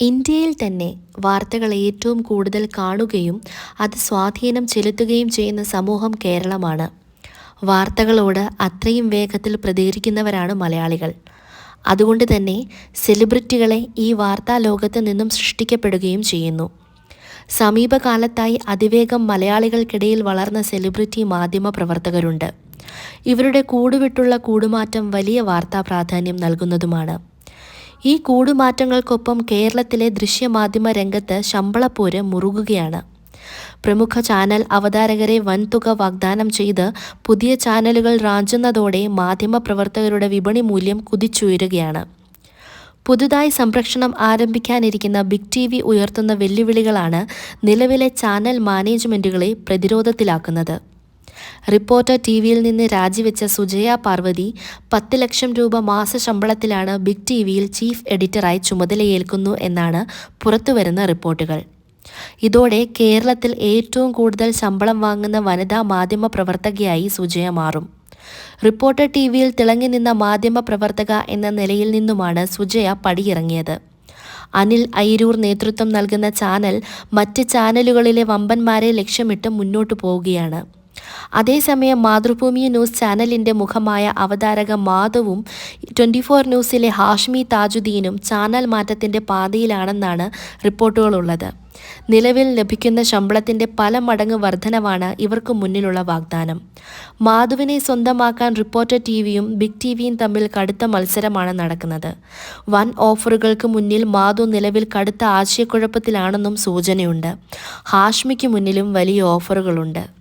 ഇന്ത്യയിൽ തന്നെ വാർത്തകൾ ഏറ്റവും കൂടുതൽ കാണുകയും അത് സ്വാധീനം ചെലുത്തുകയും ചെയ്യുന്ന സമൂഹം കേരളമാണ്. വാർത്തകളോട് അത്രയും വേഗത്തിൽ പ്രതികരിക്കുന്നവരാണ് മലയാളികൾ. അതുകൊണ്ട് തന്നെ സെലിബ്രിറ്റികളെ ഈ വാർത്താ ലോകത്ത് നിന്നും സൃഷ്ടിക്കപ്പെടുകയും ചെയ്യുന്നു. സമീപകാലത്തായി അതിവേഗം മലയാളികൾക്കിടയിൽ വളർന്ന സെലിബ്രിറ്റി മാധ്യമ പ്രവർത്തകരുണ്ട്. ഇവരുടെ കൂടുവിട്ടുള്ള കൂടുമാറ്റം വലിയ വാർത്താ പ്രാധാന്യം നൽകുന്നതുമാണ്. ഈ കൂടുമാറ്റങ്ങൾക്കൊപ്പം കേരളത്തിലെ ദൃശ്യമാധ്യമ രംഗത്ത് ശമ്പളപ്പോര് മുറുകുകയാണ്. പ്രമുഖ ചാനൽ അവതാരകരെ വൻതുക വാഗ്ദാനം ചെയ്ത് പുതിയ ചാനലുകൾ റാഞ്ചുന്നതോടെ മാധ്യമപ്രവർത്തകരുടെ വിപണി മൂല്യം കുതിച്ചുയരുകയാണ്. പുതുതായി സംരക്ഷണം ആരംഭിക്കാനിരിക്കുന്ന ബിഗ് ടി വി ഉയർത്തുന്ന വെല്ലുവിളികളാണ് നിലവിലെ ചാനൽ മാനേജ്മെന്റുകളെ പ്രതിരോധത്തിലാക്കുന്നത്. റിപ്പോർട്ടർ ടി വിയിൽ നിന്ന് രാജിവെച്ച സുജയ പാർവതി പത്ത് ലക്ഷം രൂപ മാസ ശമ്പളത്തിലാണ് ബിഗ് ടി വിയിൽ ചീഫ് എഡിറ്ററായി ചുമതലയേൽക്കുന്നു എന്നാണ് പുറത്തുവരുന്ന റിപ്പോർട്ടുകൾ. ഇതോടെ കേരളത്തിൽ ഏറ്റവും കൂടുതൽ ശമ്പളം വാങ്ങുന്ന വനിതാ മാധ്യമ പ്രവർത്തകയായി സുജയ മാറും. റിപ്പോർട്ടർ ടി വിയിൽ തിളങ്ങി നിന്ന മാധ്യമ പ്രവർത്തക എന്ന നിലയിൽ നിന്നുമാണ് സുജയ പടിയിറങ്ങിയത്. അനിൽ അയിരൂർ നേതൃത്വം നൽകുന്ന ചാനൽ മറ്റ് ചാനലുകളിലെ വമ്പന്മാരെ ലക്ഷ്യമിട്ട് മുന്നോട്ടു പോവുകയാണ്. അതേസമയം മാതൃഭൂമി ന്യൂസ് ചാനലിന്റെ മുഖമായ അവതാരക മാധവും ട്വന്റി ഫോർ ന്യൂസിലെ ഹാഷ്മി താജുദ്ദീനും ചാനൽ മാറ്റത്തിന്റെ പാതയിലാണെന്നാണ് റിപ്പോർട്ടുകളുള്ളത്. നിലവിൽ ലഭിക്കുന്ന ശമ്പളത്തിന്റെ പല മടങ്ങ് വർധനവാണ് ഇവർക്ക് മുന്നിലുള്ള വാഗ്ദാനം. മാധുവിനെ സ്വന്തമാക്കാൻ റിപ്പോർട്ടർ ടി വിയും ബിഗ് ടി വിയും തമ്മിൽ കടുത്ത മത്സരമാണ് നടക്കുന്നത്. വൻ ഓഫറുകൾക്ക് മുന്നിൽ മാധു നിലവിൽ കടുത്ത ആശയക്കുഴപ്പത്തിലാണെന്നും സൂചനയുണ്ട്. ഹാഷ്മിക്ക് മുന്നിലും വലിയ ഓഫറുകളുണ്ട്.